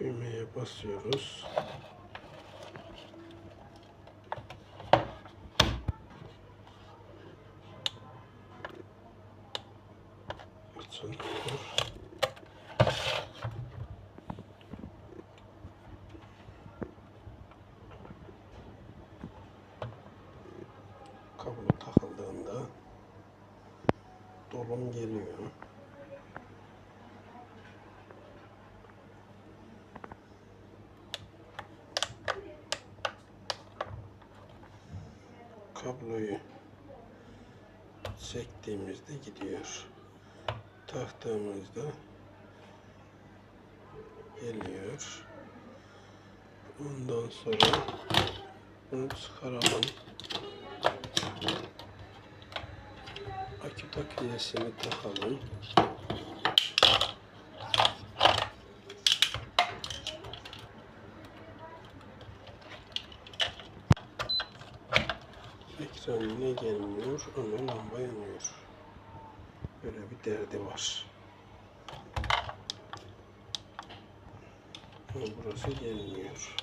Düğmeye basıyoruz. Açılıyor. Kablo takıldığında dolum geliyor. Kabloyu çektiğimizde gidiyor. Taktığımızda geliyor. Ondan sonra bunu çıkaralım. Akü takviyesini takalım. Ekranına gelmiyor ama lamba yanıyor. Böyle bir derdi var. Ama burası gelmiyor.